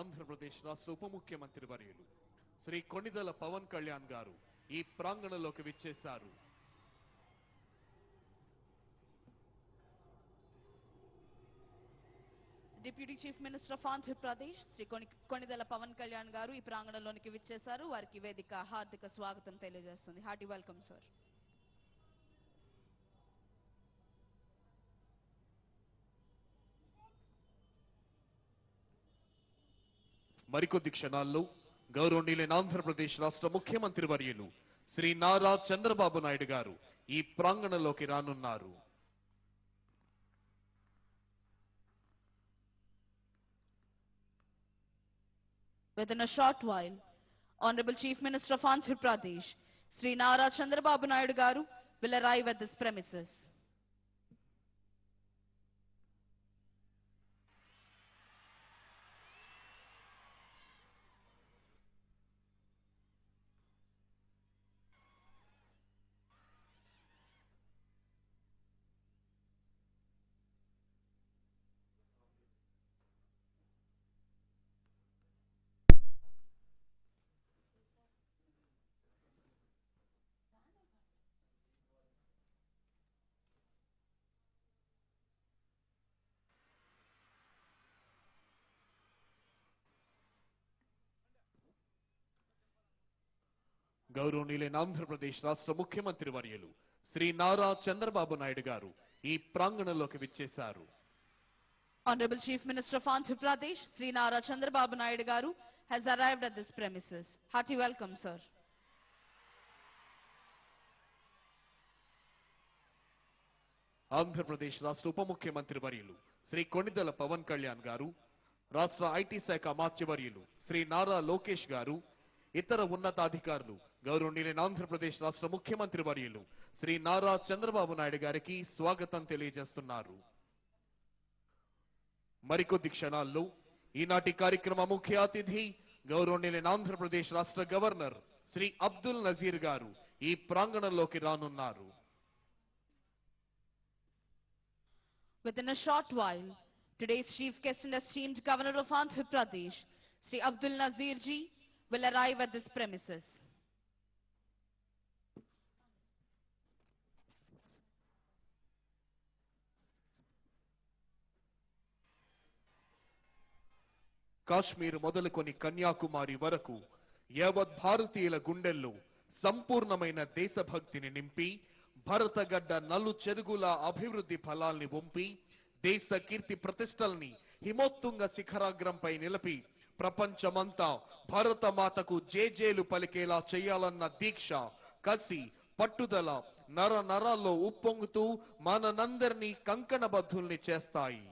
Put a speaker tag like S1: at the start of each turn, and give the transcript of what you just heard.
S1: ఆంధ్రప్రదేశ్ రాష్ట్ర ఉప ముఖ్యమంత్రి వర్యులు. శ్రీ కొణిదల పవన్ కళ్యాణ్ గారు ఈ ప్రాంగణంలోకి విచ్చేశారు.
S2: Deputy chief minister of Andhra Pradesh Shri కొని పవన్ కళ్యాణ్ గారు ఈ ప్రాంగణంలోనికి విచ్చేశారు. వారికి వేదిక హార్దిక స్వాగతం తెలియజేస్తుంది. హార్టీ వెల్కమ్ సార్
S1: మరికొద్ది క్షణాల్లో గౌరవనీయులైన ఆంధ్రప్రదేశ్ రాష్ట్ర ముఖ్యమంత్రి వర్యులు శ్రీ నారా చంద్రబాబు నాయుడు గారు ఈ ప్రాంగణంలోకి రానున్నారు
S2: Within a short while, Honorable Chief Minister of Andhra Pradesh, Sri Nara Chandrababu Naidu Garu, will arrive at this premises.
S1: గౌరవనీయులైన ఆంధ్రప్రదేశ్ రాష్ట్ర ముఖ్యమంత్రి వర్యులు శ్రీ నారా చంద్రబాబు నాయుడు గారు ఈ ప్రాంగణంలోకి విచ్చేశారు
S2: Honorable Chief Minister of Andhra Pradesh, Sri Nara Chandrababu Naidu Garu, has arrived at this premises. Hearty welcome, sir.
S1: Andhra Pradesh రాష్ట్ర ఉప ముఖ్యమంత్రి వర్యులు శ్రీ కొణిదెల పవన్ కళ్యాణ్ గారు రాష్ట్ర ఐటీ శాఖ అమాత్యవర్యులు శ్రీ నారా లోకేష్ గారు ఇతర ఉన్నతాధికారులు గౌరవనీయులైన ఆంధ్రప్రదేశ్ రాష్ట్ర ముఖ్యమంత్రి వర్యులు శ్రీ నారా చంద్రబాబు నాయుడు గారికి స్వాగతం తెలియజేస్తున్నారు. మరికొద్ది క్షణాల్లో ఈనాటి కార్యక్రమ ముఖ్య అతిథి గౌరవనీయులైన ఆంధ్రప్రదేశ్ రాష్ట్ర గవర్నర్ శ్రీ అబ్దుల్ నజీర్ గారు ఈ ప్రాంగణంలోకి రానున్నారు.
S2: Within a short while, today's chief guest and esteemed governor of Andhra Pradesh, Sri Abdul Nazir ji, will arrive at this premises.
S1: Kashmir మొదలుకొని కన్యాకుమారి వరకు యావత్ భారతీయుల గుండెల్లో సంపూర్ణమైన దేశభక్తిని నింపి భరతగడ్డ నలు చెరుగుల అభివృద్ధి ఫలాల్ని వంపి దేశ కీర్తి ప్రతిష్టల్ని హిమోత్తుంగ శిఖరాగ్రంపై నిలిపి ప్రపంచమంతా భారత మాతకు జేజేలు పలికేలా చేయాలన్న దీక్ష కసి పట్టుదల నర నరాల్లో ఉప్పొంగుతూ మనందరినీ కంకణబద్ధుల్ని చేస్తాయి.